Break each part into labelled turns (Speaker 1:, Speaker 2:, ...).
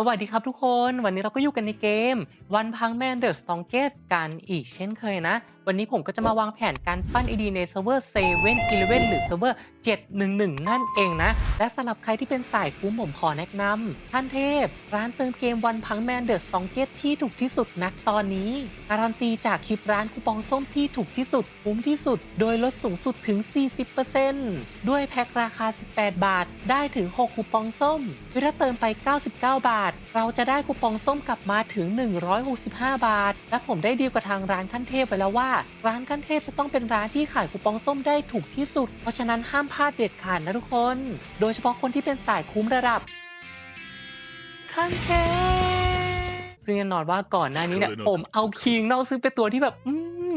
Speaker 1: สวัสดีครับทุกคน วันนี้เราก็อยู่กันในเกมวันพังแมนเดอร์สตองเกตกันอีกเช่นเคยนะ วันนี้ผมก็จะมาวางแผนการปั้น ID ในเซิร์ฟเวอร์7 1 1หรือเซิร์ฟเวอร์ 711 นั่นเองนะ และสำหรับใครที่เป็นสายคุ้มผมขอแนะนำท่านเทพ ร้านเติมเกมวันพังแมนเดอร์สตองเกตที่ถูกที่สุดนักตอนนี้การันตีจากคลิปร้านคูปองส้มที่ถูกที่สุดคุ้มที่สุด โดยลดสูงสุดถึง 40%ด้วยแพ็คราคา 18 บาท ได้ถึง 6 คูปองส้มคือถ้าเติมไป 99 บาท เราจะได้คูปองส้มกลับมาถึง 165 บาท และผมได้ดีลกับทางร้านขั้นเทพไปแล้วว่าร้านขั้นเทพจะต้องเป็นร้านที่ขายคูปองส้มได้ถูกที่สุด เพราะฉะนั้นห้ามพลาดเด็ดขาดนะทุกคน โดยเฉพาะคนที่เป็นสายคุ้มระดับ ขั้นเทพซึ่งแน่นอนว่าก่อนหน้านี้เนี่ยผมเอาคิงเนาะซึ่งเป็นตัวที่แบบ อืม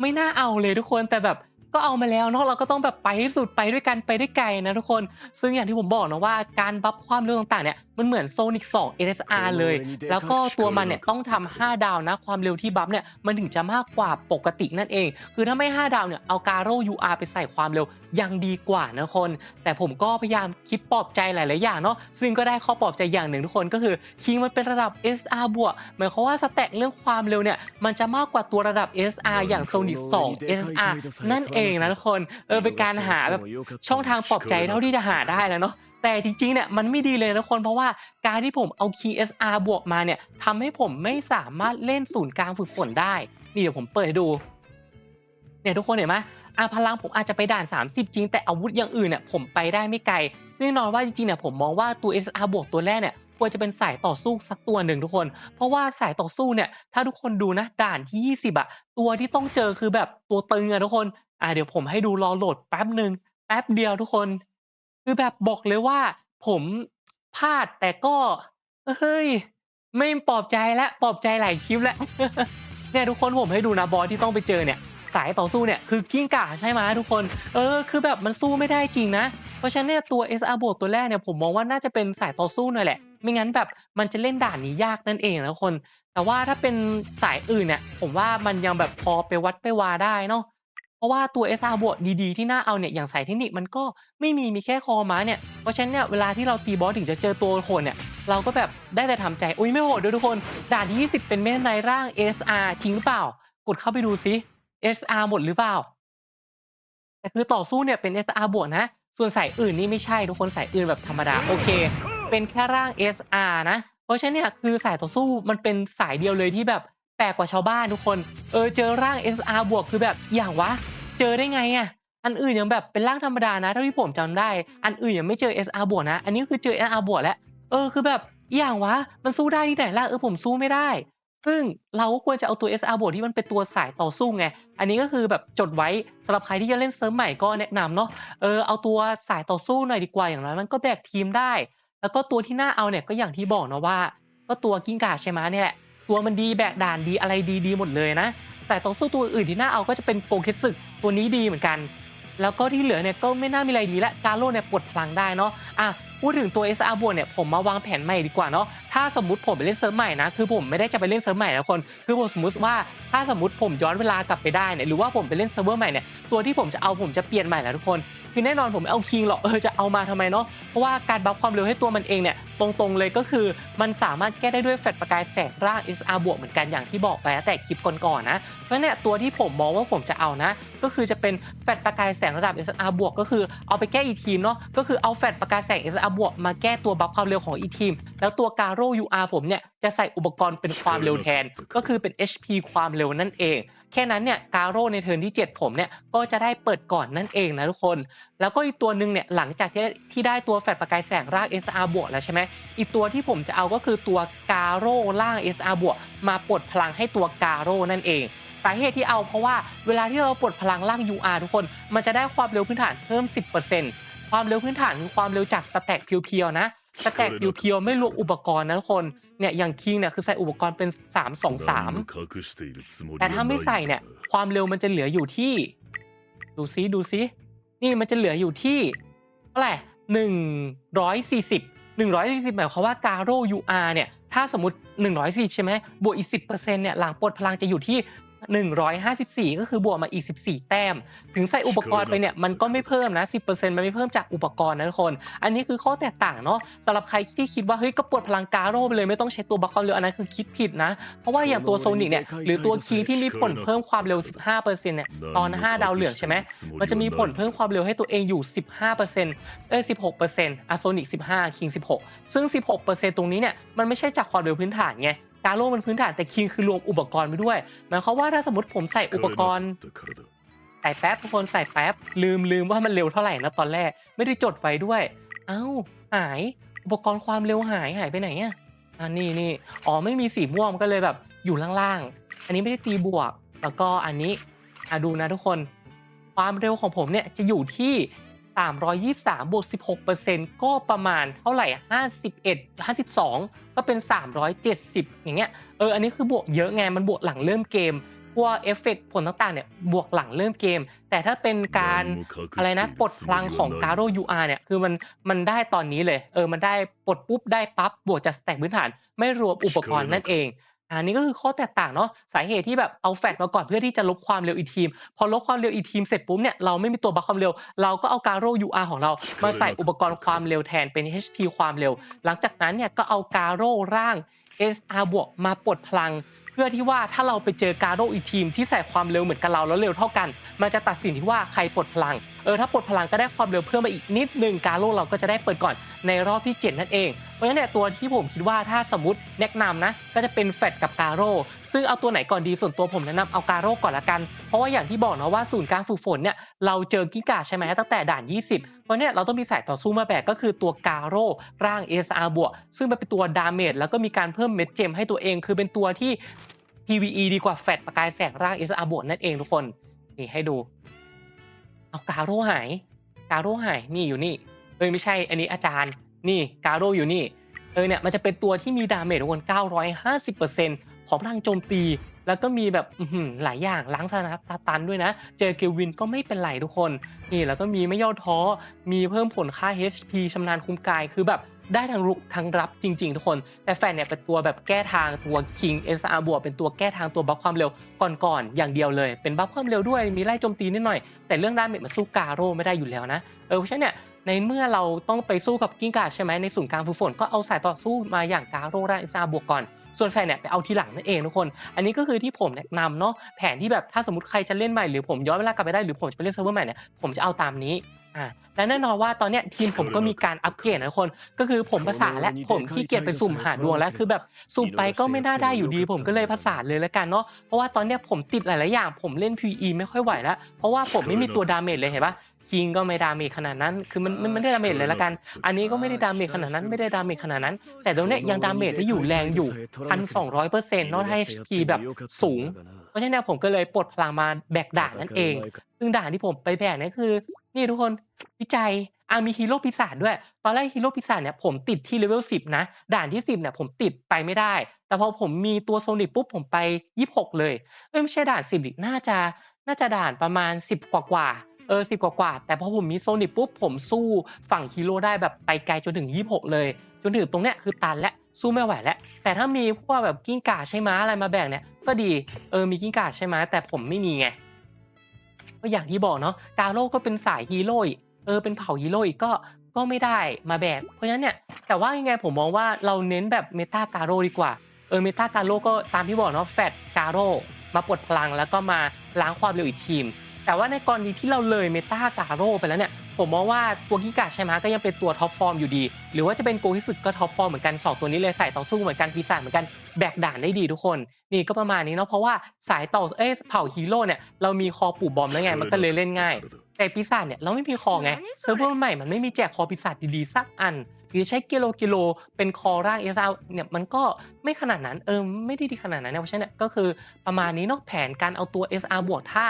Speaker 1: ไม่น่าเอาเลยทุกคนแต่แบบ ก็เอามาแล้วเนาะเราก็ต้องแบบไปให้สุดไปด้วยกันไปได้ไกลนะทุกคน ซึ่งอย่างที่ผมบอกนะว่าการบัฟความเร็วต่างๆเนี่ยมันเหมือนโซนิก2 SSR เลย แล้วก็ตัวมันเนี่ยต้องทำ5ดาวนะ ความเร็วที่บัฟเนี่ยมันถึงจะมากกว่าปกตินั่นเอง คือถ้าไม่ 5 ดาวเนี่ยเอาการโร่ UR ไปใส่ความเร็วยังดีกว่านะคน แต่ผมก็พยายามคิดปลอบใจหลายๆอย่างเนาะซึ่งก็ได้ข้อปลอบใจอย่างหนึ่งทุกคนก็คือคิงมันเป็นระดับ SR บวกหมายความว่าสแต็กเรื่องความเร็วเนี่ยมันจะมากกว่าตัวระดับ SR อย่าง Sonic 2 SSR นั่นเองนะทุกคน เออเป็นการหาแบบช่องทางปลอบใจเท่าที่จะหาได้แล้วเนาะแต่จริงๆเนี่ยมันไม่ดีเลยนะทุกคนเพราะว่าการที่ผมเอา Key SR บวกมาเนี่ยทำให้ผมไม่สามารถเล่นศูนย์กลางฝึกฝนได้ นี่เดี๋ยวผมเปิดให้ดูเนี่ยทุกคนเห็นไหมอาพลังผมอาจจะไปด่าน 30 จริง แต่อาวุธอย่างอื่นเนี่ยผมไปได้ไม่ไกลแน่นอนว่าจริงๆเนี่ยผมมองว่าตัว SR บวกตัวแรกเนี่ยควรจะเป็นสายต่อสู้สักตัวหนึ่งทุกคน เพราะว่าสายต่อสู้เนี่ยถ้าทุกคนดูนะด่านที่ 20อะตัวที่ต้องเจอคือแบบตัวตึงอะทุกคน อ่าเดี๋ยวผมให้ดูรอโหลดแป๊บหนึ่งแป๊บเดียวทุกคน คือแบบบอกเลยว่า ผมพลาดแต่ก็เฮ้ย ไม่ปลอบใจแล้วปลอบใจหลายคลิปแล้วเนี่ยทุกคนผมให้ดูนะบอสที่ต้องไปเจอเนี่ย สายต่อสู้เนี่ยคือกิ้งก่าใช่ไหมทุกคน เออ คือแบบมันสู้ไม่ได้จริงนะ เพราะฉะนั้นเนี่ยตัว SR บวกตัวแรกเนี่ยผมมองว่าน่าจะเป็นสายต่อสู้หน่อยแหละ ไม่งั้นแบบมันจะเล่นด่านนี้ยากนั่นเองนะทุกคน แต่ว่าถ้าเป็นสายอื่นเนี่ยผมว่ามันยังแบบพอไปวัดไปวาได้เนาะ เพราะว่าตัว SR บวกดี ๆ ที่น่าเอาเนี่ย อย่างสายเทคนิคมันก็ไม่มี มีแค่คอม้าเนี่ย เพราะฉะนั้นเนี่ย เวลาที่เราตีบอสถึงจะเจอตัวโหดเนี่ย เราก็แบบได้แต่ทำใจ อุ้ยไม่โหดด้วยทุกคน ด่านที่ 20 เป็นเมนในร่าง SR จริงหรือเปล่า กดเข้าไปดูซิ SR หมดหรือเปล่า แต่คือต่อสู้เนี่ยเป็น SR บวกนะ ส่วนสายอื่นนี่ไม่ใช่ทุกคนสายอื่นแบบธรรมดา โอเค เป็นแค่ร่าง SR นะ เพราะฉะนั้นเนี่ยคือสายต่อสู้มันเป็นสายเดียวเลยที่แบบ แปลกกว่าชาวบ้านทุกคน เออเจอร่าง SR บวกคือแบบอย่างวะ เจอได้ไงอะอันอื่นยังแบบเป็นร่างธรรมดานะเท่าที่ผมจำได้ อันอื่นยังไม่เจอ SR บวกนะ อันนี้คือเจอ SR บวกแล้ว เออคือแบบอย่างวะ มันสู้ได้ที่ไหนล่ะเออผมสู้ไม่ได้ ซึ่งเราก็ควรจะเอาตัว SR บวกที่มันเป็นตัวสายต่อสู้ไง อันนี้ก็คือแบบจดไว้สำหรับใครที่จะเล่นเซิร์ฟใหม่ก็แนะนำเนาะ เออเอาตัวสายต่อสู้หน่อยดีกว่าอย่างน้อยมันก็แบกทีมได้ แล้วก็ตัวที่น่าเอาเนี่ยก็อย่างที่บอกนะว่า ก็ตัวกิ้งก่าใช่ไหมเนี่ยแหละ ตัวมันดีแบกด่านดีอะไรดีดีหมดเลยนะ แต่ต่อสู้ตัวอื่นที่น่าเอาก็จะเป็นโกเคสึตัวนี้ดีเหมือนกัน แล้วก็ที่เหลือเนี่ยก็ไม่น่ามีอะไรดีละกาโร่เนี่ยปลดพลังได้เนาะอะ พูดถึงตัว SR บวกเนี่ยผมมาวางแผนใหม่ดีกว่าเนาะถ้าสมมติผมไปเล่นเซิร์ฟใหม่นะคือผมไม่ได้จะไปเล่นเซิร์ฟใหม่นะคนคือผมสมมติว่าถ้าสมมติผมย้อนเวลากลับไปได้เนี่ยหรือว่าผมไปเล่นเซิร์ฟเวอร์ใหม่เนี่ยตัวที่ผมจะเอาผมจะเปลี่ยนใหม่แล้วทุกคนคือแน่นอนผมไม่เอาคิงหรอกเออจะเอามาทำไมเนาะเพราะว่าการบัฟความเร็วให้ตัวมันเองเนี่ยตรงๆเลยก็คือมันสามารถแก้ได้ด้วยแฟลชประกายแสงร่าง SR บวกเหมือนกันอย่างที่บอกไปแต่คลิปก่อนๆนะเพราะเนี่ยตัวที่ผมมองว่าผมจะเอานะ ก็คือจะเป็นแฟลชประกายแสงระดับ SR บวกก็คือเอาไปแก้อีทีมเนาะก็คือเอาแฟลชประกายแสง SR บวกมาแก้ตัวบัฟความเร็วของอีทีม แล้วตัวการโร่ UR ผมเนี่ยจะใส่อุปกรณ์เป็นความเร็วแทน ก็คือเป็น HP ความเร็วนั่นเอง แค่นั้นเนี่ยการโร่ในเทิร์นที่ 7 ผมเนี่ยก็จะได้เปิดก่อนนั่นเองนะทุกคน แล้วก็อีกตัวหนึ่งเนี่ยหลังจากที่ที่ได้ตัวแฟลชประกายแสงร่าง SR บวกแล้วใช่ไหมอีกตัวที่ผมจะเอาก็คือตัวกาโร่ล่าง SR บวกมาปลดพลังให้ตัวกาโร่นั่นเองสาเหตุที่เอาเพราะว่าเวลาที่เราปลดพลังร่าง UR ทุกคน มันจะได้ความเร็วพื้นฐานเพิ่ม 10% ความเร็วพื้นฐานคือความเร็วจากสแต็กเพียวๆนะสแต็กเพียวๆไม่รวมอุปกรณ์นะทุกคนเนี่ยอย่างคิงเนี่ยคือใส่อุปกรณ์เป็น 323 แต่ถ้าไม่ใส่เนี่ยความเร็วมันจะเหลืออยู่ที่ ดูซิดูซินี่มันจะเหลืออยู่ที่เท่าไหร่หนึ่งร้อยสี่สิบหนึ่งร้อยสี่สิบหมายความว่าการโร่ UR เนี่ยถ้าสมมติหนึ่งร้อยสี่ใช่ไหมบวกอีกสิบเปอร์เซ็นต์เนี่ยหลังปลดพลังจะอยู่ที่ 154 ก็คือบวกมาอีก 14 แต้ม ถึงใส่อุปกรณ์ไปเนี่ยมันก็ไม่เพิ่มนะ 10%มันไม่เพิ่มจากอุปกรณ์นะทุกคน อันนี้คือข้อแตกต่างเนาะสำหรับใครที่คิดว่าเฮ้ยก็ปลดพลังกาโร่ไปเลยไม่ต้องใช้ตัวบัคคอนเร็วอันนั้นคือคิดผิดนะ เพราะว่าอย่างตัวโซนิกเนี่ยหรือตัวคีที่มีผลเพิ่มความเร็ว 15%เนี่ยตอน 5 ดาวเหลืองใช่ไหมมันจะมีผลเพิ่มความเร็วให้ตัวเองอยู่ 15%เอ้ย16%อะโซนิก15คิง16 ซึ่ง 16%ตรงนี้เนี่ยมันไม่ใช่จากความเร็วพื้นฐานไง กาโร่มันพื้นฐานแต่คิงคือรวมอุปกรณ์ไปด้วยหมายความว่าถ้าสมมติผมใส่อุปกรณ์ใส่แป๊บทุกคนใส่แป๊บลืมลืมว่ามันเร็วเท่าไหร่นะตอนแรกไม่ได้จดไว้ด้วย เอ้าหายอุปกรณ์ความเร็วหายหายไปไหนอะอ่านี่นี่อ๋อไม่มีสีม่วงก็เลยแบบอยู่ล่างๆ อันนี้ไม่ได้ตีบวก แล้วก็อันนี้อะดูนะทุกคน ความเร็วของผมเนี่ยจะอยู่ที่ 323บวก16 ก็ประมาณเท่าไหร่อะ51 52 ก็เป็น 370 อย่างเงี้ย เออ อันนี้คือบวกเยอะไง มันบวกหลังเริ่มเกมพวกเอฟเฟกต์ผลต่างๆ เนี่ย บวกหลังเริ่มเกม แต่ถ้าเป็นการอะไรนะ ปลดพลังของการโร่ UR เนี่ย คือมัน มันได้ตอนนี้เลย เออ มันได้ปลดปุ๊บได้ปั๊บบวกจากสแต็กพื้นฐาน ไม่รวมอุปกรณ์นั่นเอง อันนี้ก็คือข้อแตกต่างเนาะสาเหตุที่แบบเอาแฟตมาก่อนเพื่อที่จะลบความเร็วอีกทีม พอลบความเร็วอีกทีมเสร็จปุ๊บเนี่ยเราไม่มีตัวบัคความเร็ว เราก็เอาการโร่ UR ของเรา มาใส่อุปกรณ์ความเร็วแทนเป็น HP ความเร็ว หลังจากนั้นเนี่ยก็เอาการโร่ร่าง SR บวกมาปลดพลังเพื่อที่ว่าถ้าเราไปเจอการโรอีกทีมที่ใส่ความเร็วเหมือนกับเราแล้วเร็วเท่ากัน มันจะตัดสินที่ว่าใครปลดพลังเออถ้าปลดพลังก็ได้ความเร็วเพิ่มไปอีกนิดนึงการโรเราก็จะได้เปิดก่อนในรอบที่ 7 นั่นเองเพราะฉะนั้นเนี่ยตัวที่ผมคิดว่าถ้าสมมติแนะนำนะก็จะเป็นแฟดกับการโร่ ซึ่งเอาตัวไหนก่อนดีส่วนตัวผมแนะนำเอาการโร่ก่อนละกัน เพราะว่าอย่างที่บอกนะว่าศูนย์การฝึกฝนเนี่ยเราเจอกิกาใช่ไหมตั้งแต่ด่าน 20 เพราะเนี่ยเราต้องมีสายต่อสู้มาแบกก็คือตัวการโร่ร่าง SR บวกซึ่งมันเป็นตัวดาเมจแล้วก็มีการเพิ่มเม็ดเจมให้ตัวเอง คือเป็นตัวที่ PVE ดีกว่าแฟดประกายแสงร่าง SR บวกนั่นเองทุกคนนี่ให้ดู เอาการโร่หายการโร่หายนี่อยู่นี่เอ้ยไม่ใช่อันนี้อาจารย์นี่การโร่อยู่นี่เออเนี่ยมันจะเป็นตัวที่มีดาเมจทุกคน950% ของพลังโจมตี แล้วก็มีแบบหลายอย่างล้างสถานะตาตันด้วยนะ เจอเกลวินก็ไม่เป็นไรทุกคน นี่แล้วก็มีไม่ย่อท้อ มีเพิ่มผลค่า HP ชำนาญคุมกายคือแบบได้ทั้งรุกทั้งรับจริง ๆ ทุกคน แต่แฟนเนี่ยเป็นตัวแบบแก้ทางตัว King SR บวกเป็นตัวแก้ทางตัวบัฟความเร็วก่อนๆอย่างเดียวเลย เป็นบัฟความเร็วด้วยมีไล่โจมตีนิดหน่อย แต่เรื่องด้าเมจมันสู้กาโร่ไม่ได้อยู่แล้วนะเออเพราะฉะนั้นเนี่ยในเมื่อเราต้องไปสู้กับกิ้งก่าใช่ไหมในศูนย์กลางฝึกฝนก็เอาสายต่อสู้มาอย่างกาโร่ได้ SR บวกก่อน ส่วนแฟนเนี่ยไปเอาทีหลังนั่นเองทุกคน อันนี้ก็คือที่ผมแนะนำเนาะแผนที่แบบถ้าสมมติใครจะเล่นใหม่หรือผมย้อนเวลากลับไปได้หรือผมจะไปเล่นเซิร์ฟเวอร์ใหม่เนี่ยผมจะเอาตามนี้อ่าและแน่นอนว่าตอนเนี้ยทีมผมก็มีการอัปเกรดนะทุกคน ก็คือผมภาษานและผมขี้เกียจไปสุ่มหาดวงแล้วคือแบบสุ่มไปก็ไม่น่าได้อยู่ดี ผมก็เลยภาษานเลยแล้วกันเนาะเพราะว่าตอนเนี้ยผมติดหลายๆอย่าง ผมเล่น PE ไม่ค่อยไหวแล้วเพราะว่าผมไม่มีตัวดาเมจเลยเห็นปะ คิงก็ไม่ดาเมจขนาดนั้น คือมันมันไม่ได้ดาเมจเลยละกัน อันนี้ก็ไม่ได้ดาเมจขนาดนั้น ไม่ได้ดาเมจขนาดนั้น แต่ตรงเนี้ยยังดาเมจได้อยู่แรงอยู่1,200%เนาะถ้า HP แบบสูง เพราะฉะนั้นเนี่ยผมก็เลยปลดพลังมาแบกด่านนั่นเอง ซึ่งด่านที่ผมไปแบกเนี่ยคือ นี่ทุกคนวิจัยอะมีฮีโร่ปีศาจด้วย ตอนแรกฮีโร่ปีศาจเนี่ยผมติดที่เลเวล10 นะ ด่านที่ 10เนี่ยผมติดไปไม่ได้ แต่พอผมมีตัวโซนิกปุ๊บผมไป 26 เลย เอ้ยไม่ใช่ด่าน 10ดิน่าจะน่าจะด่านประมาณ 10 กว่ากว่าๆ เออ10กว่ากว่าแต่พอผมมีโซนิกปุ๊บผมสู้ฝั่งฮีโร่ได้แบบไปไกลจนถึง 26 เลย จนถึงตรงเนี้ยคือตันและสู้ไม่ไหวแล้ว แต่ถ้ามีพวกแบบกิ้งก่าใช่ไหมอะไรมาแบ่งเนี่ย ก็ดีเออมีกิ้งก่าใช่ไหมแต่ผมไม่มีไงก็อย่างที่บอกเนาะกาโร่ก็เป็นสายฮีโร่เออเป็นเผ่าฮีโร่อีกก็ก็ไม่ได้มาแบกเพราะฉะนั้นเนี่ยแต่ว่ายังไงผมมองว่าเราเน้นแบบเมตากาโร่ดีกว่าเออเมตากาโร่ก็ตามที่บอกเนาะแฟดกาโร่มาปลดพลังแล้วก็มาล้างความเร็วอีกทีม แต่ว่าในกรณีที่เราเลยเมตากาโร่ไปแล้วเนี่ย ผมมองว่าตัวกิกาใช่ไหมก็ยังเป็นตัวท็อปฟอร์มอยู่ดี หรือว่าจะเป็นโกฮิสึก็ท็อปฟอร์มเหมือนกันสองตัวนี้เลยใส่ต่อสู้เหมือนกันปีศาจเหมือนกันแบกด่านได้ดีทุกคน นี่ก็ประมาณนี้เนาะเพราะว่าสายต่อเอ้ยเผ่าฮีโร่เนี่ยเรามีคอปู่บอมแล้วไงมันก็เลยเล่นง่าย แต่ปีศาจเนี่ยเราไม่มีคอไงเซิร์ฟเวอร์ใหม่มันไม่มีแจกคอปีศาจดีๆสักอันหรือใช้กิโลกิโลเป็นคอร่างเอสเนี่ยมันก็ไม่ขนาดนั้นเออไม่ได้ดีขนาดนั้นนะเพราะฉะนั้นเนยก็คือประมาณนี้เนอกแผนการเอาตัว SR บวกถ้า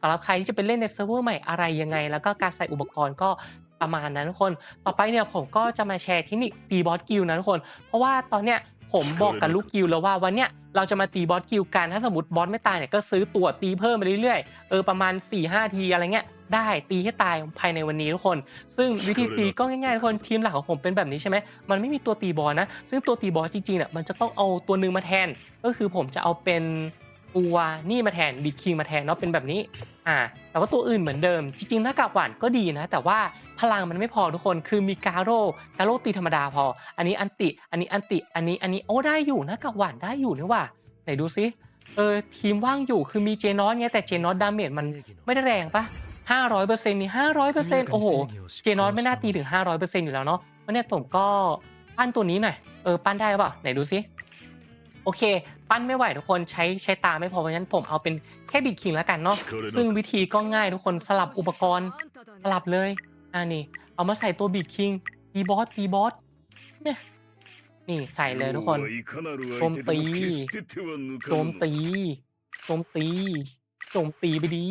Speaker 1: สำหรับใครที่จะไปเล่นในเซิร์ฟเวอร์ใหม่อะไรยังไง แล้วก็การใส่อุปกรณ์ก็ประมาณนั้นทุกคน ต่อไปเนี่ยผมก็จะมาแชร์เทคนิคตีบอสกิลนะทุกคน เพราะว่าตอนเนี้ยผมบอกกับลูกกิลแล้วว่าวันเนี้ยเราจะมาตีบอสกิลกันถ้าสมมติบอสไม่ตายเนี่ยก็ซื้อตัวตีเพิ่มไปเรื่อยๆเออประมาณ 4-5 ทีอะไรเงี้ยได้ตีให้ตายภายในวันนี้ทุกคน ซึ่งวิธีตีก็ง่ายๆทุกคนทีมหลักของผมเป็นแบบนี้ใช่ไหมมันไม่มีตัวตีบอสนะ ซึ่งตัวตีบอสจริงๆเนี่ยมันจะต้องเอาตัวหนึ่งมาแทน ก็คือผมจะเอาเป็น ตัวนี่มาแทนบิดคิงมาแทนเนาะเป็นแบบนี้อ่าแต่ว่าตัวอื่นเหมือนเดิม จริงๆหน้ากากหวานก็ดีนะ แต่ว่าพลังมันไม่พอทุกคนคือมีกาโร่กาโร่ตีธรรมดาพอ อันนี้อันติ อันนี้อันติ อันนี้อันนี้โอ้ได้อยู่หน้ากากหวานได้อยู่นี่ว่าไหนดูซิเออทีมว่างอยู่คือมีเจนอสไงแต่เจนอสดาเมจมันไม่ได้แรงปะ500เปอร์เซ็นต์นี่500เปอร์เซ็นต์โอ้โหเจนอสไม่น่าตีถึง 500%อยู่แล้วเนาะเพราะเนี่ยผมก็ปั้นตัวนี้หน่อยเออปั้นได้หรือเปล่าไหนดูซิ โอเค ปั้นไม่ไหวทุกคนใช้ใช้ตาไม่พอเพราะฉะนั้นผมเอาเป็นแค่บิดคิงแล้วกันเนาะซึ่งวิธีก็ง่ายทุกคนสลับอุปกรณ์สลับเลยอ่านี่ เอามาใส่ตัวบิดคิงตีบอสตีบอสเนี่ยนี่ใส่เลยทุกคนโจมตีโจมตีโจมตีโจมตีไปดี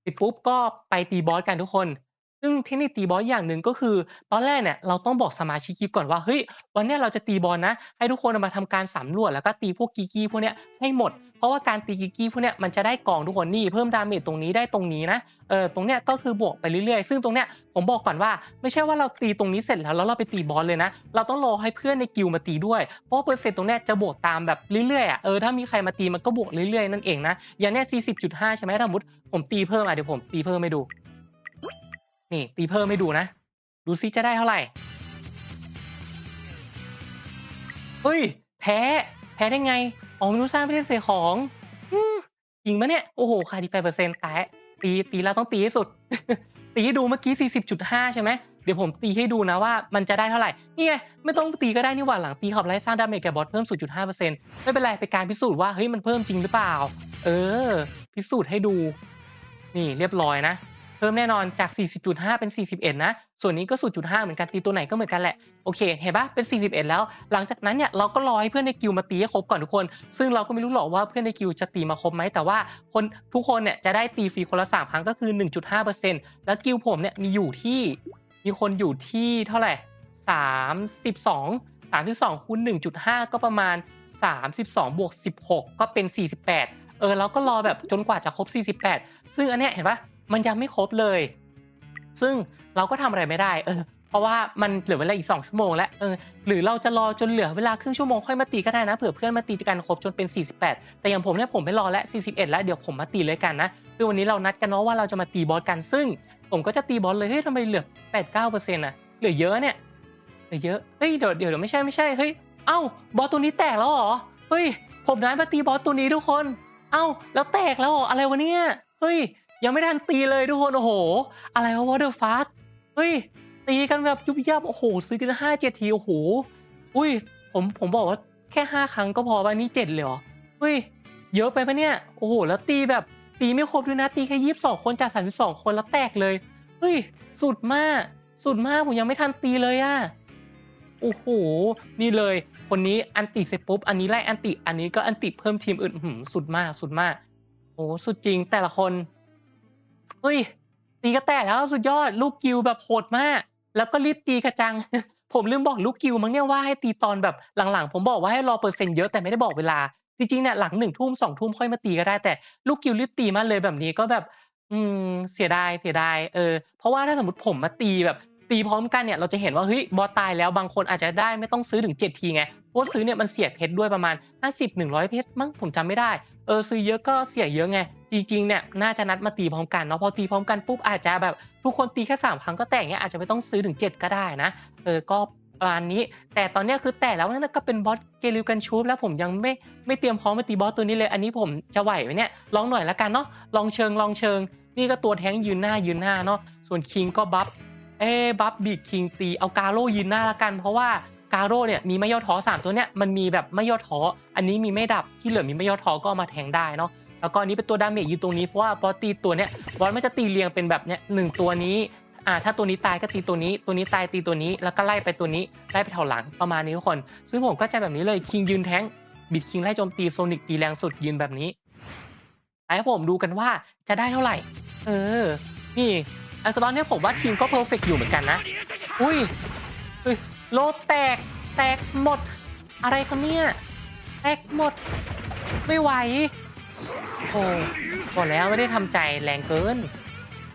Speaker 1: เสร็จปุ๊บก็ไปตีบอสกันทุกคน ซึ่งเทคนิคตีบอสอย่างหนึ่งก็คือ ตอนแรกเนี่ยเราต้องบอกสมาชิกคลิปก่อนว่าเฮ้ยวันนี้เราจะตีบอลนะ ให้ทุกคนมาทำการสำรวจแล้วก็ตีพวกกีกี้พวกเนี้ยให้หมด เพราะว่าการตีกีกี้พวกเนี้ยมันจะได้กองทุกคนนี่เพิ่มดาเมจตรงนี้ได้ตรงนี้นะเออตรงเนี้ยก็คือบวกไปเรื่อยๆ ซึ่งตรงเนี้ยผมบอกก่อนว่า ไม่ใช่ว่าเราตีตรงนี้เสร็จแล้วแล้วเราไปตีบอลเลยนะ เราต้องรอให้เพื่อนในกิลมาตีด้วยเพราะเปอร์เซ็นต์ตรงเนี้ยจะบวกตามแบบเรื่อยๆอะเออถ้ามีใครมาตีมันก็บวกเรื่อยๆนั่นเองนะอย่างเนี้ย40.5 ใช่ไหมสมมติผมตีเพิ่มอะเดี๋ยวผมตีเพิ่มให้ดู นี่ ตีเพิ่มให้ดูนะ ดูซิจะได้เท่าไหร่ เฮ้ย แพ้ แพ้ได้ไง อ๋อมนุษย์สร้างไม่ได้เสียของยิงปะเนี่ย โอ้โหขาดดีแปดเปอร์เซ็นต์แต่ตีตีแล้วต้องตีให้สุด ตีให้ดูเมื่อกี้40.5ใช่ไหมเดี๋ยวผมตีให้ดูนะว่ามันจะได้เท่าไหร่ นี่ไง ไม่ต้องตีก็ได้นี่หว่าหลังตีขับไล่สร้างดาเมจแก่บอสเพิ่ม 0.5%ไม่เป็นไรเป็นการพิสูจน์ว่าเฮ้ยมันเพิ่มจริงหรือเปล่า เออ พิสูจน์ให้ดู นี่เรียบร้อยนะ เพิ่มแน่นอนจาก 40.5 เป็น 41 นะ ส่วนนี้ก็ 0.5 เหมือนกันตีตัวไหนก็เหมือนกันแหละ โอเค เห็นปะเป็น 41 แล้ว หลังจากนั้นเนี่ยเราก็รอให้เพื่อนในกิวมาตีให้ครบก่อนทุกคน ซึ่งเราก็ไม่รู้หรอกว่าเพื่อนในกิวจะตีมาครบไหม แต่ว่าคนทุกคนเนี่ยจะได้ตีฟรีคนละ 3 ครั้งก็คือ 1.5%แล้วกิวผมเนี่ยมีอยู่ที่ มีคนอยู่ที่เท่าไหร่ 32 32คูณ1.5 ก็ประมาณ 32บวก16 ก็เป็น 48 เออเราก็รอแบบจนกว่าจะครบ 48 ซึ่งอันเนี้ยเห็นปะ มันยังไม่ครบเลย ซึ่งเราก็ทำอะไรไม่ได้เออเพราะว่ามันเหลือเวลาอีก 2 ชั่วโมงแล้วเออหรือเราจะรอจนเหลือเวลาครึ่งชั่วโมงค่อยมาตีก็ได้นะเผื่อเพื่อนมาตีกันครบจนเป็น 48 แต่อย่างผมเนี่ยผมไม่รอแล้ว 41 แล้วเดี๋ยวผมมาตีเลยกันนะคือวันนี้เรานัดกันเนาะว่าเราจะมาตีบอสกันซึ่ง ผมก็จะตีบอสเลยเฮ้ยทำไมเหลือ 8-9%อะเหลือเยอะเนี่ยเหลือเยอะเฮ้ยเดี๋ยวเดี๋ยวเดี๋ยวไม่ใช่ไม่ใช่เฮ้ยเอ้าบอสตัวนี้แตกแล้วเหรอเฮ้ยผมนัดมาตีบอสตัวนี้ทุกคน เอ้าแล้วแตกแล้วเหรออะไรวะเนี่ยเฮ้ย ยังไม่ทันตีเลยทุกคนโอ้โห อะไรวะวอเดอร์ฟาสเฮ้ย ตีกันแบบยุบยับโอ้โห ซื้อกันห้าเจ็ดทีโอ้โหอุ้ย ผมผมบอกว่าแค่ห้าครั้งก็พอป่ะนี่เจ็ดเลยเหรอเฮ้ย เยอะไปปะเนี่ยโอ้โห แล้วตีแบบตีไม่ครบด้วยนะตีแค่ยี่สิบสองคนจากสามสิบสองคนแล้วแตกเลยเฮ้ยสุดมากสุดมากผมยังไม่ทันตีเลยอะโอ้โห นี่เลย คนนี้อันติเสร็จปุ๊บ อันนี้ไล่อันติ อันนี้ก็อันติเพิ่มทีมอื่นหือสุดมาก สุดมาก โอ้ สุดจริง แต่ละคน เฮ้ย ตีกระแตกแล้วสุดยอดลูกกิวแบบโหดมาก แล้วก็รีบตีกระจัง ผมลืมบอกลูกกิวมั้งเนี่ยว่าให้ตีตอนแบบหลังๆ ผมบอกว่าให้รอเปอร์เซ็นต์เยอะแต่ไม่ได้บอกเวลาจริงๆเนี่ยหลังหนึ่งทุ่มสองทุ่มค่อยมาตีก็ได้แต่ลูกกิวรีบตีมากเลยแบบนี้ก็แบบ อืมเสียดายเสียดายเออเพราะว่าถ้าสมมติผมมาตีแบบตีพร้อมกันเนี่ยเราจะเห็นว่าเฮ้ยบอตายแล้วบางคนอาจจะได้ไม่ต้องซื้อถึง 7 ทีไง ว่าซื้อเนี่ยมันเสียเพชรด้วยประมาณ 50 100 เพชรมั้งผมจำไม่ได้เออซื้อเยอะก็เสียเยอะไงจริงๆเนี่ยน่าจะนัดมาตีพร้อมกันเนาะพอตีพร้อมกันปุ๊บอาจจะแบบ ทุกคนตีแค่สามครั้งก็แตกเงี้ยอาจจะไม่ต้องซื้อถึง 7 ก็ได้นะเออก็ประมาณนี้ แต่ตอนนี้คือแต่แล้วนั่นก็เป็นบอสเกลิวกันชูปแล้วผมยังไม่ไม่เตรียมพร้อมมาตีบอสตัวนี้เลย อันนี้ผมจะไหวไหมเนี่ยลองหน่อยละกันเนาะลองเชิงลองเชิง นี่ก็ตัวแท้งยืนหน้ายืนหน้าเนาะส่วนคิงก็บัฟเอ้บัฟบีดคิงตีเอากาโรยืนหน้าละกัน เพราะว่า กาโร่เนี่ยมีไม่ย่อท้อสามตัวเนี่ยมันมีแบบไม่ย่อท้ออันนี้มีไม่ดับที่เหลือมีไม่ย่อท้อก็ามาแทงได้เนาะแล้วก็อันนี้เป็นตัวดาเมจยืนตรงนี้เพราะว่าบอตีตัวเนี้ยบอสไม่จะตีเรียงเป็นแบบเนี้ยหนึ่งตัวนี้อ่าถ้าตัวนี้ตายก็ตีตัวนี้ ตัวนี้ตายตีตัวนี้แล้วก็ไล่ไปตัวนี้ไล่ไปแถวหลังประมาณนี้ทุกคนซึ่งผมก็จะแบบนี้เลยคิงยืนแทงบิดคิงไล่โจมตีโซนิกตีแรงสุดยืนแบบนี้ให้ผมดูกันว่าจะได้เท่าไหร่ เออ นี่ไอันตอนนี้ผมว่าทีมก็เพอร์เฟกอยู่เหมือนกันนะ อุ้ยเฮ้ย โลแตก แตกหมด อะไรกันเนี่ย แตกหมด ไม่ไหว โอ้บอกแล้วไม่ได้ทำใจแรงเกิน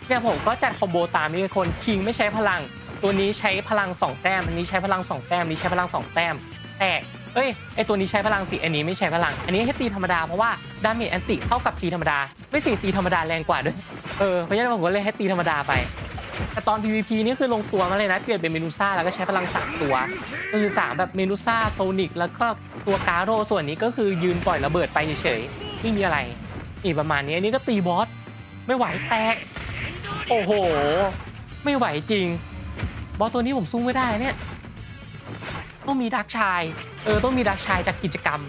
Speaker 1: เนี่ยผมก็จัดคอมโบตามนี้เป็นคนคิงไม่ใช้พลัง ตัวนี้ใช้พลัง2แต้ม อันนี้ใช้พลัง2แต้ม นี้ใช้พลัง2แต้ม แตกเอ้ย ไอตัวนี้ใช้พลังสิ อันนี้ไม่ใช้พลัง อันนี้ให้ตีธรรมดาเพราะว่าดาเมจแอนติเท่ากับตีธรรมดา ไม่สิตีธรรมดาแรงกว่าด้วย เออ เพราะฉะนั้นผมก็เลยให้ตีธรรมดาไป แต่ตอน PVP นี่คือลงตัวมาเลยนะ เปลี่ยนเป็นเมนูซ่าแล้วก็ใช้พลังสามตัวคือสามแบบเมนูซ่าโซนิกแล้วก็ตัวการโรส่วนนี้ก็คือยืนปล่อยระเบิดไปเฉยๆไม่มีอะไรนี่ประมาณนี้อันนี้ก็ตีบอสไม่ไหวแตก โอ้โห ไม่ไหวจริง บอสตัวนี้ผมสู้ไม่ได้เนี่ย ต้องมีดักชาย เออ ต้องมีดักชายจากกิจกรรม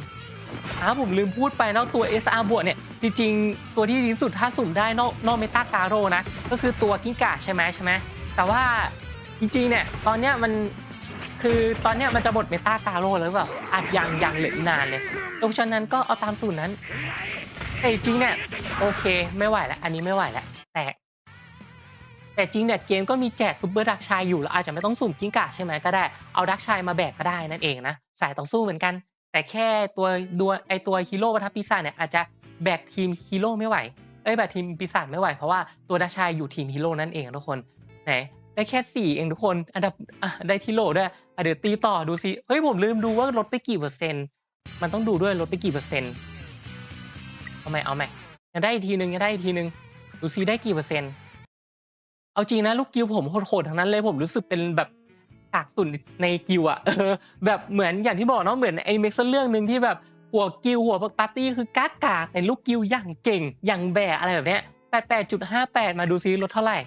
Speaker 1: อ่าผมลืมพูดไปนอกตัว SR บวกเนี่ย จริงๆ ตัวที่ดีที่สุดถ้าสุ่มได้นอกนอกเมตาการโรนะ ก็คือตัวกิ้งก่าใช่ไหมใช่ไหมแต่ว่าจริงๆเนี่ยตอนเนี้ยมันคือตอนเนี้ยมันจะหมดเมตาการโรแล้วหรือเปล่าอาจยังยังเหลืออีกนานเลยเพราะฉะนั้นก็เอาตามสูตรนั้นแต่จริงๆเนี่ยโอเคไม่ไหวแล้วอันนี้ไม่ไหวแล้วแตกแต่จริงเนี่ยเกมก็มีแจกซุปเปอร์ดักชายอยู่แล้วอาจจะไม่ต้องสุ่มกิ้งก่าใช่ไหมก็ได้เอาดักชายมาแบกก็ได้นั่นเองนะสายต่อสู้เหมือนกัน แต่แค่ตัวตัวไอตัวฮีโร่ประทับปีศาจเนี่ยอาจจะแบกทีมฮีโร่ไม่ไหว เอ้ยแบกทีมปีศาจไม่ไหว เพราะว่าตัวดักชายอยู่ทีมฮีโร่นั่นเองทุกคนไหนได้แค่สี่เองทุกคนอันดับอะได้ทีโร่ด้วยอะเดี๋ยวตีต่อดูซิเฮ้ยผมลืมดูว่าลดไปกี่เปอร์เซ็นต์ มันต้องดูด้วยลดไปกี่เปอร์เซ็นต์ เอาไหมเอาไหมยังได้อีกทีนึงยังได้อีกทีนึงดูซิได้กี่เปอร์เซ็นต์ เอาจริงนะลูกกิวผมโหดๆทั้งนั้นเลยผมรู้สึกเป็นแบบากสุดในกิวอะเออแบบเหมือนอย่างที่บอกเนาะเหมือนไอเม็กซ์เรื่องหนึ่งที่แบบหัวกิวหัวปาร์ตี้คือกากกาแต่ลูกกิวอย่างเก่งอย่างแบะอะไรแบบเนี้ยแปดแปดจุดห้าแปดมาดูซิลดเท่าไหร่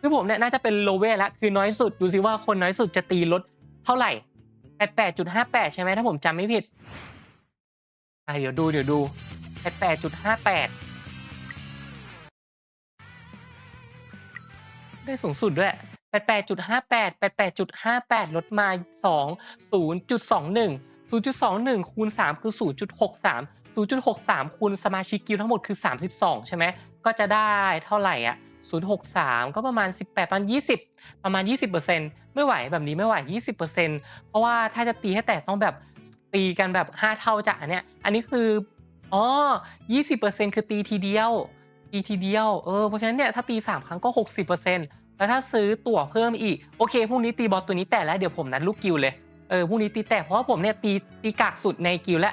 Speaker 1: คือผมเนี่ยน่าจะเป็นโลเวลละคือน้อยสุดดูซิว่าคนน้อยสุดจะตีลดเท่าไหร่แปดแปดจุดห้าแปดใช่ไหมถ้าผมจำไม่ผิดอะเดี๋ยวดูเดี๋ยวดูแปดแปดจุดห้าแปดได้สูงสุดด้วย 88.58 88.58 ลดมา 2 0.21 0.21 คูณ 3 คือ 0.63 0.63 คูณสมาชิกกิลด์ทั้งหมดคือ 32 ใช่ไหม ก็จะได้เท่าไหร่อะ0.63 ก็ประมาณ 18 ประมาณ 20 ประมาณ 20%ไม่ไหวแบบนี้ไม่ไหว 20%เพราะว่าถ้าจะตีให้แตกต้องแบบตีกันแบบ 5 เท่าจากอันเนี้ย อันนี้คือ อ๋อ 20%คือตีทีเดียว ตีทีเดียว เออ เพราะฉะนั้นเนี่ยถ้าตี 3 ครั้งก็ 60 แล้วถ้าซื้อตั๋วเพิ่มอีกโอเคพรุ่งนี้ตีบอลตัวนี้แตกแล้วเดี๋ยวผมนัดลูกกิวเลยเออพรุ่งนี้ตีแตกเพราะว่าผมเนี่ยตีตีกากสุดในกิวและ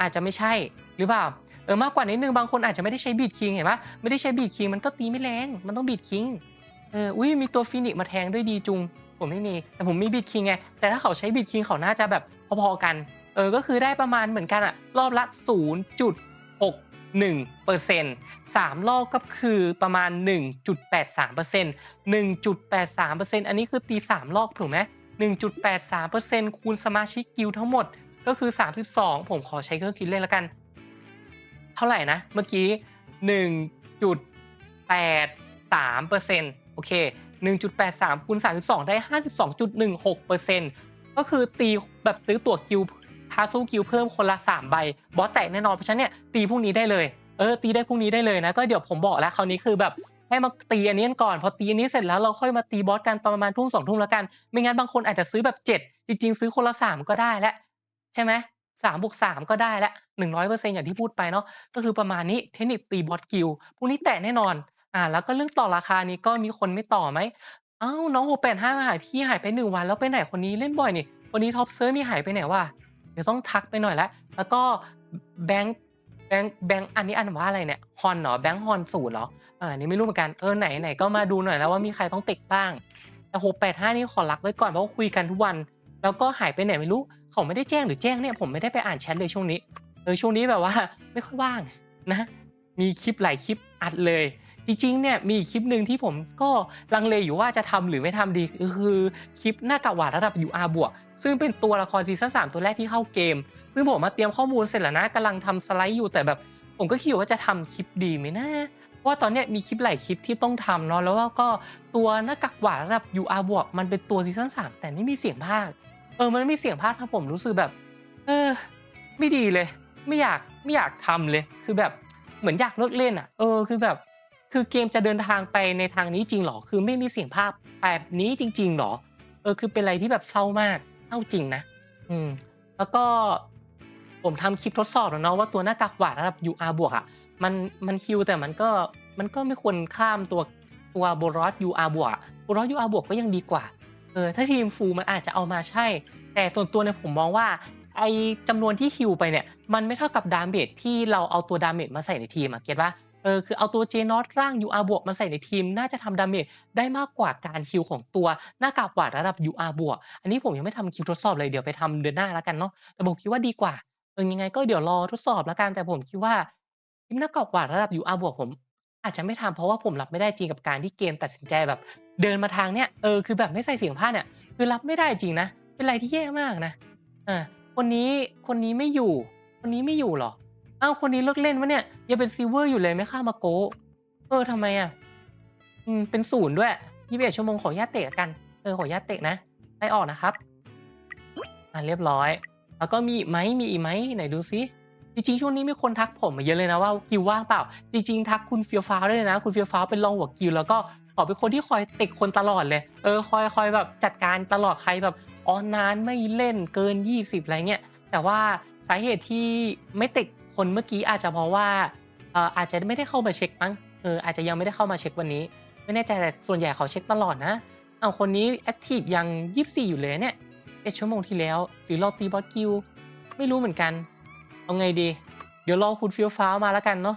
Speaker 1: อาจจะไม่ใช่หรือเปล่าเออมากกว่านิดนึงบางคนอาจจะไม่ได้ใช้บีดคิงเห็นปะไม่ได้ใช้บีดคิงมันก็ตีไม่แรงมันต้องบีดคิงเอออุ้ยมีตัวฟินิกมาแทงด้วยดีจุง ผมไม่มี แต่ผมมีบีดคิงไงแต่ถ้าเขาใช้บีดคิงเขาน่าจะแบบพอๆกัน เออก็คือได้ประมาณเหมือนกันอะรอบละ 0.6 1% 3 รอบก็คือประมาณ 1.83% 1.83%อันนี้คือตี 3 รอบถูกไหม1.83%คูณสมาชิกกิลทั้งหมดก็คือ 32 ผมขอใช้เครื่องคิดเลขแล้วกัน เท่าไหร่นะ เมื่อกี้ 1.83%โอเค 1.83คูณ32 ได้ 52.16%ก็คือตีแบบซื้อตั๋วกิลเาสู้กิลเพิ่มคนละ 3 ใบบอสแตกแน่นอนเพราะฉะนั้นเนี่ยตีพรุ่งนี้ได้เลยเออตีได้พรุ่งนี้ได้เลยนะก็เดี๋ยวผมบอกแล้วคราวนี้คือแบบให้มาตีอันนี้กันก่อนพอตีอันนี้เสร็จแล้วเราค่อยมาตีบอสกันตอนประมาณทุ่มสองทุ่มแล้วกัน ไม่งั้นบางคนอาจจะซื้อแบบ 7 จริงๆ ซื้อคนละ 3 ก็ได้แล้วใช่ไหมสามบวกสามก็ได้แล้วหนึ่งร้อยเปอร์เซ็นต์อย่างที่พูดไปเนาะก็คือประมาณนี้เทคนิคตีบอสกิลพวกนี้แตะแน่นอนอ่าแล้วก็เรื่องต่อราคานี้ก็มีคนไม่ต่อไหมเอ้าน้องหกแปดห้าหายพี่หายไปหนึ่งวันแล้วไปไหนคนนี้เล่นบ่อยนี่คนนี้ท็อปเซิร์ฟมีหายไปไหนวะ ดี๋ยวต้องทักไปหน่อยละแล้วก็แบงค์แบงค์แบงค์อันนี้อันว่าอะไรเนี่ยฮอนเหรอแบงค์ฮอนศูนย์เหรออ่านี่ไม่รู้เหมือนกันเออไหนไหนก็มาดูหน่อยแล้วว่ามีใครต้องเตะบ้างแต่หกแปดห้านี่ขอรักไว้ก่อนเพราะคุยกันทุกวัน แล้วก็หายไปไหนไม่รู้เขาไม่ได้แจ้งหรือแจ้งเนี่ยผมไม่ได้ไปอ่านแชทเลยช่วงนี้เออช่วงนี้แบบว่า ไม่ค่อยว่างนะ มีคลิปหลายคลิปอัดเลย จริงๆเนี่ยมีคลิปหนึ่งที่ผมก็ลังเลอยู่ว่าจะทำหรือไม่ทำดีคือคลิปหน้ากากหวาดระดับ UR บวกซึ่งเป็นตัวละครซีซั่น3ตัวแรกที่เข้าเกม ซึ่งผมมาเตรียมข้อมูลเสร็จแล้วนะกำลังทำสไลด์อยู่แต่แบบผมก็คิดว่าจะทำคลิปดีไหมนะเพราะว่าตอนเนี้ยมีคลิปหลายคลิปที่ต้องทำเนาะแล้วก็ตัวหน้ากากหวาดระดับ UR บวกมันเป็นตัวซีซั่น3แต่ไม่มีเสียงภาคเออมันไม่มีเสียงภาคทำผมรู้สึกแบบ เออ ไม่ดีเลย ไม่อยากไม่อยากทำเลย คือแบบเหมือนอยากเลิกเล่นอะ เออคือแบบ คือเกมจะเดินทางไปในทางนี้จริงหรอ คือไม่มีเสียงภาคแบบนี้จริง ๆหรอ เออ คือเป็นอะไรที่แบบเศร้ามาก เศร้าจริงนะ อืม แล้วก็ผมทำคลิปทดสอบแล้วเนาะว่าตัวหน้ากากหวาดระดับ UR บวกอะ มัน มันคิวแต่มันก็ มันก็ไม่ควรข้ามตัวตัวโบรอส UR บวกโบรอส UR บวกก็ยังดีกว่า เออ ถ้าทีมฟูลมันอาจจะเอามาใช่ แต่ส่วนตัวเนี่ยผมมองว่าไอจำนวนที่ฮิวไปเนี่ย มันไม่เท่ากับดาเมจที่เราเอาตัวดาเมจมาใส่ในทีมอะเก็ตปะเออคือเอาตัวเจนอตร่าง UR บวกมาใส่ในทีม น่าจะทำดาเมจได้มากกว่าการฮิวของตัวหน้ากากหวาดระดับ UR บวก อันนี้ผมยังไม่ทำคลิปทดสอบเลยเดี๋ยวไปทำเดือนหน้าแล้วกันเนาะแต่ผมคิดว่าดีกว่าเออยังไงก็เดี๋ยวรอทดสอบแล้วกันแต่ผมคิดว่าคลิปหน้ากากหวาดระดับ UR บวกผมอาจจะไม่ทำเพราะว่าผมรับไม่ได้จริงกับการที่เกมตัดสินใจแบบ เดินมาทางเนี้ยเออคือแบบไม่ใส่เสียงพาเนี่ยคือรับไม่ได้จริงนะ เป็นอะไรที่แย่มากนะอ่าคนนี้คนนี้ไม่อยู่ คนนี้ไม่อยู่หรอ อ้าวคนนี้เลิกเล่นวะเนี่ยยังเป็นซิเวอร์อยู่เลยไม่ข้ามาโกเออทำไมอะอืมเป็นศูนย์ด้วยยี่สิบเอ็ดชั่วโมงขอญาตเตะกันเออขอญาตเตะนะได้ออกนะครับอ่าเรียบร้อย แล้วก็มีอีกไหมมีอีกไหมไหนดูซิจริงๆช่วงนี้มีคนทักผมมาเยอะเลยนะว่ากิวว่างเปล่า จริง ๆ ทักคุณเฟียวฟ้าด้วยนะ คุณเฟียวฟ้าเป็นรองหัวกิวแล้วก็ขอเป็นคนที่คอยติดคนตลอดเลย เออคอยคอยแบบจัดการตลอดใครแบบออนนานไม่เล่นเกิน 20อะไรเงี้ยแต่ว่าสาเหตุที่ไม่ติด คนเมื่อกี้อาจจะเพราะว่าเอออาจจะไม่ได้เข้ามาเช็คมั้งเอออาจจะยังไม่ได้เข้ามาเช็ควันนี้ ไม่แน่ใจแต่ส่วนใหญ่เขาเช็คตลอดนะเอาคนนี้แอคทีฟยัง 24 อยู่เลยเนี่ยเอ็ดชั่วโมงที่แล้ว หรือเราตีบอสกิวไม่รู้เหมือนกัน เอาไงดี เดี๋ยวรอคุณฟิลฟ้าวมาแล้วกันเนาะ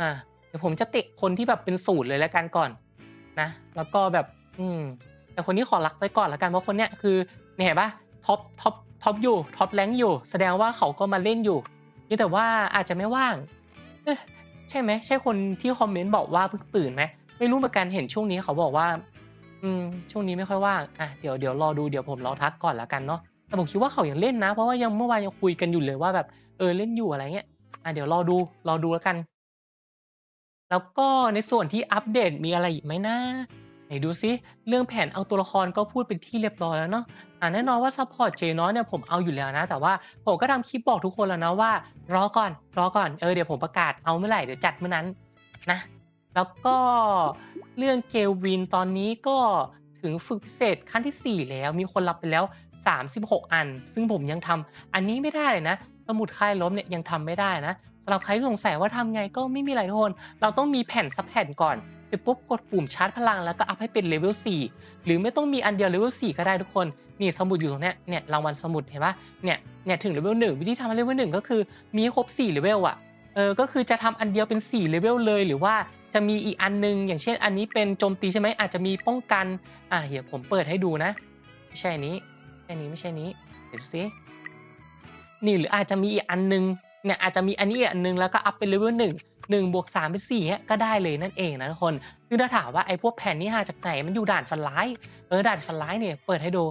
Speaker 1: อ่าเดี๋ยวผมจะเตะคนที่แบบเป็นศูนย์เลยแล้วกันก่อนนะ แล้วก็แบบอืมแต่คนนี้ขอรักไปก่อนแล้วกันเพราะคนเนี้ยคือเนี่ยเห็นปะท็อปท็อปท็อปอยู่ท็อปแรงอยู่ แสดงว่าเขาก็มาเล่นอยู่ นี่แต่ว่าอาจจะไม่ว่างใช่ไหมใช่คนที่คอมเมนต์บอกว่าเพิ่งตื่นไหมไม่รู้เหมือนกันเห็นช่วงนี้เขาบอกว่า อืม ช่วงนี้ไม่ค่อยว่างอะเดี๋ยวเดี๋ยวรอดูเดี๋ยวผมรอทักก่อนล้วกันเนาะแต่ผมคิดว่าเขายังเล่นนะ เพราะว่ายังเมื่อวานยังคุยกันอยู่เลยว่าแบบเออเล่นอยู่อะไรเงี้ยอะเดี๋ยวรอดูรอดูแล้วกัน แล้วก็ในส่วนที่อัปเดตมีอะไรอีกไหมนะ นดูซิเรื่องแผนเอาตัวละครก็พูดเป็นที่เรียบร้อยแล้วเนาะอ่าแน่นอนว่าซัพพอร์ตเจน้อยเนี่ยผมเอาอยู่แล้วนะ แต่ว่าผมก็ทำคลิปบอกทุกคนแล้วนะว่า รอก่อน รอก่อนเออเดี๋ยวผมประกาศเอาเมื่อไหร่เดี๋ยวจัดเมื่อนั้นนะ แล้วก็เรื่องเกลวินตอนนี้ก็ถึงฝึกพิเศษขั้นที่ 4 แล้วมีคนรับไปแล้ว 36 อัน ซึ่งผมยังทำอันนี้ไม่ได้เลยนะสมุดคลายล้มเนี่ยยังทำไม่ได้นะสำหรับใครที่สงสัยว่าทำไงก็ไม่มีอะไรทุกคน เราต้องมีแผ่นซับแผ่นก่อน สร็จปุ๊บกดปุ่มชาร์จพลังแล้วก็อัพให้เป็นเลเวล4หรือไม่ต้องมีอันเดียวเลเวล4ก็ได้ทุกคน นี่สมุดอยู่ตรงเนี้ยเนี่ยรางวัลสมุดเห็นปะเนี่ยเนี่ยถึงเลเวล1วิธีทำเลเวล1ก็คือมีครบ4เลเวลอะเออก็คือจะทำอันเดียวเป็น4เลเวลเลย หรือว่าจะมีอีกอันนึง อย่างเช่นอันนี้เป็นโจมตีใช่ไหมอาจจะมีป้องกันอะเดี๋ยวผมเปิดให้ดูนะ ไม่ใช่นี้ไม่ใช่อันนี้ไม่ใช่นี้เดี๋ยวดูซินี่หรืออาจจะมีอีกอันนึง เนี่ยอาจจะมีอันนี้อันนึงแล้วก็อัพเป็นเลเวลหนึ่งหนึ่งบวกสามเป็นสี่เนี้ยก็ได้เลยนั่นเองนะทุกคนคือถ้าถามว่าไอ้พวกแผ่นนี้หาจากไหนมันอยู่ด่านฟันร้ายเออด่านฟันร้ายเนี่ยเปิดให้ดู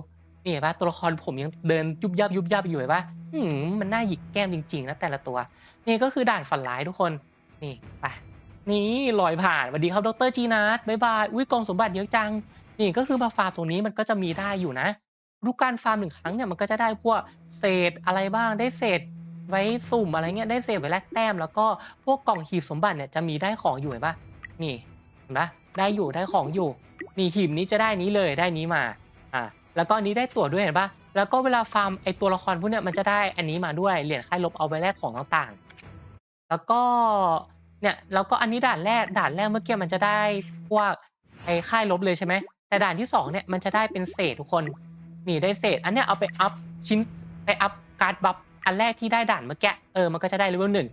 Speaker 1: นี่เห็นปะตัวละครผมยังเดินยุบยับยุบยับอยู่เห็นปะอืมมันน่าหยิกแก้มจริงๆนะแต่ละตัว นี่ก็คือด่านฝันร้ายทุกคนนี่ไปนี่ลอยผ่านสวัสดีครับดรจีนัทบ๊ายบายอุ้ยกองสมบัติเยอะจัง นี่ก็คือมาฟาร์มตรงนี้มันก็จะมีได้อยู่นะรูกการฟาร์มหนึ่งครั้งเนี่ยมันก็จะได้พวกเศษอะไรบ้างได้เศษ ไว้สุ่มอะไรเงี้ยได้เศษไว้แลกแต้ม แล้วก็พวกกล่องหีบสมบัติเนี่ยจะมีได้ของอยู่เห็นปะนี่เห็นปะได้อยู่ได้ของอยู่นี่หีบนี้จะได้นี้เลยได้นี้มาอ่าแล้วก็นี้ได้ตั๋วด้วยเห็นปะแล้วก็เวลาฟาร์มไอตัวละครพวกเนี้ยมันจะได้อันนี้มาด้วยเหรียญค่ายลบเอาไว้แลกของต่างๆ แล้วก็เนี่ยแล้วก็อันนี้ด่านแรกด่านแรกเมื่อกี้มันจะได้พวกไอค่ายลบเลยใช่ไหมแต่ด่านที่สองเนี่ยมันจะได้เป็นเศษทุกคนนี่ได้เศษ อันเนี้ยเอาไปอัพชิ้นไปอัพการ์ดบัฟ อันแรกที่ได้ด่านเมื่อกี้เออมันก็จะได้เลเวลหนึ่ง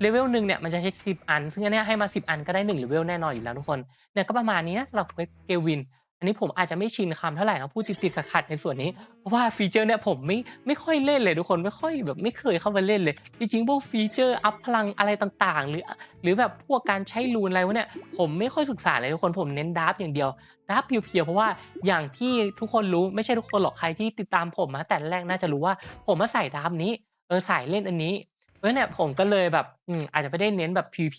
Speaker 1: เลเวลหนึ่งเนี่ยมันจะใช้สิบอัน ซึ่งอันนี้ให้มาสิบอันก็ได้หนึ่งเลเวลแน่นอนอยู่แล้วทุกคนเนี่ยก็ประมาณนี้นะสำหรับเกวิน อันนี้ผมอาจจะไม่ชินคำเท่าไหร่นะพูดติดๆขัดๆในส่วนนี้ เพราะว่าฟีเจอร์เนี่ยผมไม่ไม่ค่อยเล่นเลยทุกคนไม่ค่อยแบบไม่เคยเข้ามาเล่นเลย จริงๆพวกฟีเจอร์อัพพลังอะไรต่างๆ หรือ หรือแบบพวกการใช้รูนอะไรวะเนี่ยผมไม่ค่อยศึกษาเลยทุกคนผมเน้นดับอย่างเดียวดับเพียวๆเพราะว่าอย่างที่ทุกคนรู้ไม่ใช่ทุกคนหรอกใครที่ติดตามผมมาแต่แรกน่าจะรู้ว่า ผมมาใส่ดับนี้เออใส่เล่นอันนี้เพราะเนี่ยผมก็เลยแบบอืมอาจจะไม่ได้เน้นแบบ PVP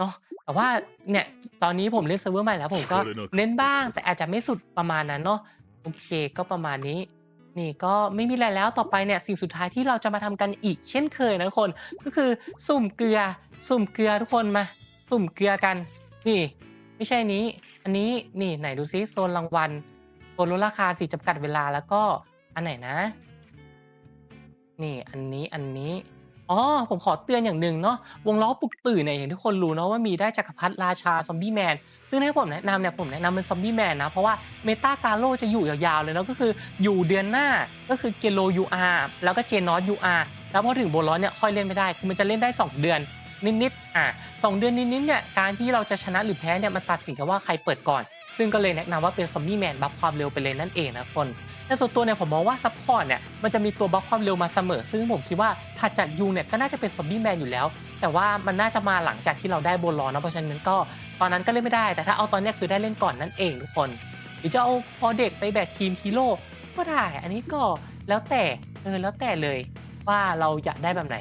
Speaker 1: เนาะแต่ว่าเนี่ยตอนนี้ผมเล่นเซิร์ฟเวอร์ใหม่แล้วผมก็เน้นบ้างแต่อาจจะไม่สุดประมาณนั้นเนาะโอเคก็ประมาณนี้ นี่ก็ไม่มีอะไรแล้วต่อไปเนี่ยสิ่งสุดท้ายที่เราจะมาทำกันอีกเช่นเคยนะทุกคน ก็คือสุ่มเกลือ สุ่มเกลือทุกคนมา สุ่มเกลือกัน นี่ ไม่ใช่นี้ อันนี้นี่ไหนดูซิโซนรางวัลโซนลดราคาสีจำกัดเวลาแล้วก็อันไหนนะ นี่อันนี้อันนี้ อ๋อ ผมขอเตือนอย่างหนึ่งเนาะวงล้อปลุกตื่นเนี่ยอย่างที่คนรู้เนาะว่ามีได้จักรพรรดิราชาซอมบี้แมนซึ่งให้ผมแนะนำเนี่ยผมแนะนำเป็นซอมบี้แมนนะ เพราะว่าเมตากาโ o จะอยู่ยาวๆเลยเนาะก็คืออยู่เดือนหน้าก็คือเกโลยูอาร์แล้วก็เจนอสยูอาร์แล้วพอถึงโบลอนเนี่ยค่อยเล่นไม่ได้คือมันจะเล่นได้ 2 เดือนนิดๆอะสองเดือนนิดๆเนี่ยการที่เราจะชนะหรือแพ้เนี่ยมันตัดสินกันว่าใครเปิดก่อน ซึ่งก็เลยแนะนำว่าเป็นซอมบี้แมนบัฟความเร็วไปเลยนั่นเองนะคน แต่ส่วนตัวเนี่ยผมมองว่าซัพพอร์ตเนี่ยมันจะมีตัวบัฟความเร็วมาเสมอ ซึ่งผมคิดว่าถัดจากยูเนี่ยก็น่าจะเป็นซอมบี้แมนอยู่แล้ว แต่ว่ามันน่าจะมาหลังจากที่เราได้โบลอนนะเพราะฉะนั้นก็ตอนนั้นก็เล่นไม่ได้ แต่ถ้าเอาตอนนี้คือได้เล่นก่อนนั่นเองทุกคน หรือจะเอาพอเด็กไปแบกทีมฮีโร่ก็ได้ อันนี้ก็แล้วแต่เออแล้วแต่เลยว่าเราอยากได้แบบไหน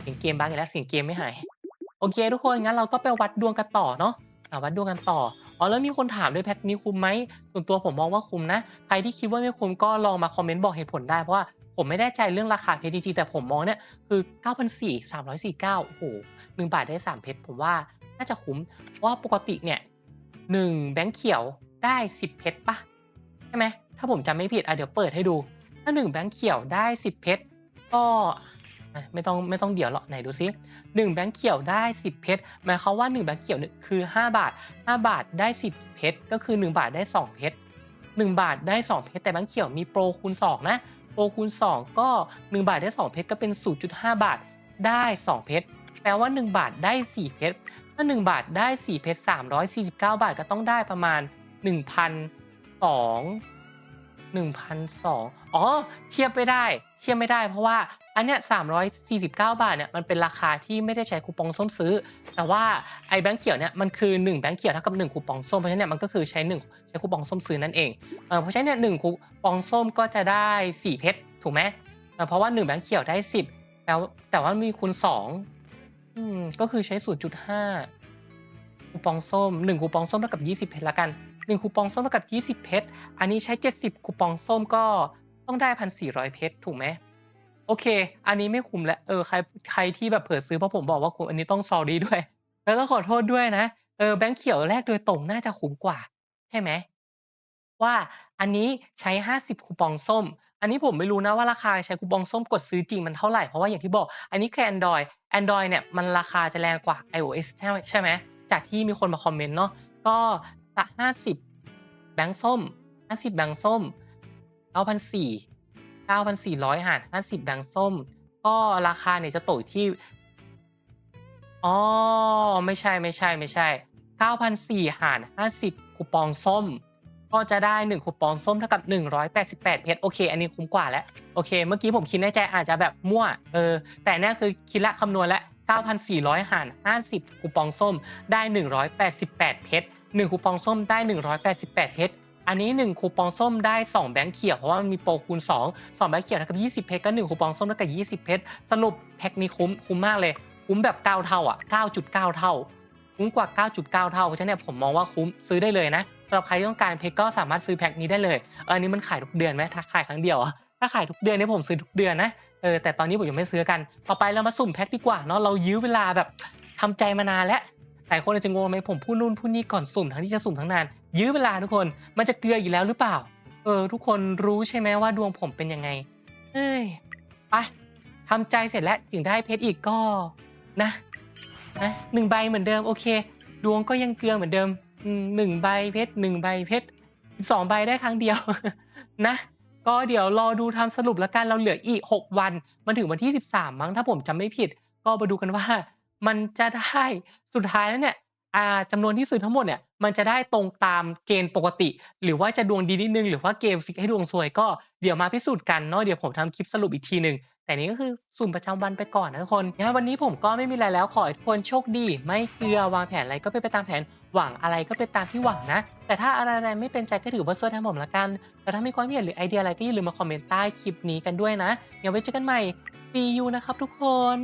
Speaker 1: เสียงเกมบ้างอีกแล้วเสียงเกมไม่หายโอเค ทุกคนงั้นเราก็ไปวัดดวงกันต่อเนาะ อะวัดดวงกันต่ออ๋อแล้วมีคนถามด้วยแพ็คนี้คุ้มไหมส่วนตัวผมมองว่าคุ้มนะใครที่คิดว่าไม่คุ้มก็ลองมาคอมเมนต์บอกเหตุผลได้เพราะว่าผมไม่แน่ใจเรื่องราคาเพชรจริงๆแต่ผมมองเนี่ยคือ 9,400 349 โอ้โหหนึ่งบาทได้ 3 เพชรผมว่าน่าจะคุ้ม เพราะว่าปกติเนี่ยหนึ่งแบงค์เขียวได้ 10 เพชรปะใช่ไหมถ้าผมจำไม่ผิดอะเดี๋ยวเปิดให้ดู ถ้าหนึ่งแบงค์เขียวได้ 10 เพชรก็ไม่ต้องไม่ต้องเดี๋ยวหรอกไหนดูซิ หนึ่งแบงค์เขียวได้ 10 เพชรหมายความว่า 1 แบงค์เขียวคือ 5 บาท 5 บาทได้ 10 เพชรก็คือ 1 บาทได้ 2 เพชร1 บาทได้ 2 เพชรแต่แบงค์เขียวมีโปรคูณ 2 นะโปรคูณ 2 ก็ 1 บาทได้ 2 เพชรก็เป็น 0.5 บาทได้ 2 เพชรแปลว่า 1 บาทได้ 4 เพชรถ้า 1 บาทได้ 4 เพชร349 บาทก็ต้องได้ประมาณ1,200 1,200อ๋อ เทียบไม่ได้ เทียบไม่ได้เพราะว่าอันเนี้ย349 บาทเนี่ยมันเป็นราคาที่ไม่ได้ใช้คูปองส้มซื้อ แต่ว่าไอ้แบงค์เขียวเนี่ยมันคือ1แบงค์เขียวเท่ากับ1คูปองส้มเพราะฉะนั้นเนี่ยมันก็คือใช้1ใช้คูปองส้มซื้อนั่นเองเออเพราะฉะนั้นเนี่ยหนึ่งคูปองส้มก็จะได้ 4 เพชรถูกไหมเออเพราะว่า1แบงค์เขียวได้ 10 แล้วแต่ว่ามีคูณ2อืมก็คือใช้ 0.5คูปองส้ม1คูปองส้มเท่ากับ 20 เพชรละกัน 1คูปองส้มเท่ากับ 20 เพชร อันนี้ใช้ 70 คูปองส้มก็ต้องได้ 1,400 เพชร ถูกไหม โอเค อันนี้ไม่คุ้มแล้ว เออ ใคร ใครที่แบบเผื่อซื้อเพราะผมบอกว่าคุ้มอันนี้ต้อง sorry ด้วย แล้วต้องขอโทษด้วยนะ เออ แบงค์เขียวแรกโดยตรงน่าจะคุ้มกว่า ใช่ไหม ว่าอันนี้ใช้ 50 คูปองส้ม อันนี้ผมไม่รู้นะว่าราคาใช้คูปองส้มกดซื้อจริงมันเท่าไหร่ เพราะว่าอย่างที่บอก อันนี้คือ Android Android เนี่ยมันราคาจะแรงกว่า iOS ใช่ไหมใช่ไหมจากที่มีคนมาคอมเมนต์เนาะก็ ตั50แบงค์ส้ม50แบงค์ส้ม9,400 9,400หาร50แบงค์ส้ม ก็ราคาเนี่ยจะตกที่อ๋อไม่ใช่ไม่ใช่ไม่ใช่9,400หาร50คูปองส้ม ก็จะได้1คูปองส้มเท่ากับ188เพชรโอเค อันนี้คุ้มกว่าแล้วโอเค เมื่อกี้ผมคิดในใจอาจจะแบบมั่วเออแต่เนี่ยคือคิดละคำนวณแล้ว9,400 หาร 50 คูปองส้ม ได้ 188 เพชร 1 คูปองส้มได้ 188เพชรอันนี้ 1 คูปองส้มได้ 2 แบงค์เขียวเพราะว่ามันมีโปรคูณ 2 2 แบงค์เขียวเท่ากับ 20 เพชรก็ 1 คูปองส้มเท่ากับ 20 เพชรสรุปแพ็คนี้คุ้มคุ้มมากเลย คุ้มแบบ 9 เท่าอะ 9.9 เท่า คุ้มกว่า 9.9 เท่าเพราะฉะนั้นผมมองว่าคุ้มซื้อได้เลยนะสำหรับใครที่ต้องการเพชรก็สามารถซื้อแพ็คนี้ได้เลยอันนี้มันขายทุกเดือนไหมถ้าขายครั้งเดียวอะถ้าขายทุกเดือนเนี่ยผมซื้อทุกเดือนนะเออแต่ตอนนี้ผมยังไม่ซื้อกัน ต่อไปเรามาสุ่มแพ็คดีกว่าเนาะเรายื้อเวลาแบบทำใจมานานแล้ว หลายคนอาจจะงงไหมผมพูดนู่นพูดนี่ก่อนสุ่มทั้งที่จะสุ่มทั้งนาน ยื้อเวลาทุกคนมันจะเกลืออยู่แล้วหรือเปล่า เออ ทุกคนรู้ใช่ไหมว่าดวงผมเป็นยังไงเอ้ยไปทำใจเสร็จแล้วถึงได้เพชรอีกก็นะนะหนึ่งใบเหมือนเดิมโอเค ดวงก็ยังเกลือเหมือนเดิมหนึ่งใบเพชรหนึ่งใบเพชรสองใบได้ครั้งเดียวนะ ก็เดี๋ยวรอดูทำสรุปแล้วกันเราเหลืออีก 6 วัน มันถึงวันที่ 13 มั้งถ้าผมจำไม่ผิด ก็มาดูกันว่า มันจะได้สุดท้ายแล้วเนี่ยจำนวนที่ซื้อทั้งหมดเนี่ย มันจะได้ตรงตามเกณฑ์ปกติ หรือว่าจะดวงดีนิดนึง หรือว่าเกมฟิกให้ดวงซวยก็เดี๋ยวมาพิสูจน์กันเนาะเดี๋ยวผมทำคลิปสรุปอีกทีหนึ่งแต่นี้ก็คือสุ่มประจำวันไปก่อนนะทุกคนงั้นวันนี้ผมก็ไม่มีอะไรแล้วขอให้ทุกคนโชคดี ไม่เกลือวางแผนอะไรก็เป็นไปตามแผนหวังอะไรก็เป็นตามที่หวังนะ แต่ถ้าอะไรๆไม่เป็นใจก็ถือว่าซวยทั้งผมละกันแต่ถ้ามีความเห็นหรือไอเดียอะไรก็อย่าลืมมาคอมเมนต์ใต้คลิปนี้กันด้วยนะเดี๋ยวไว้เจอกันใหม่ see you นะครับทุกคน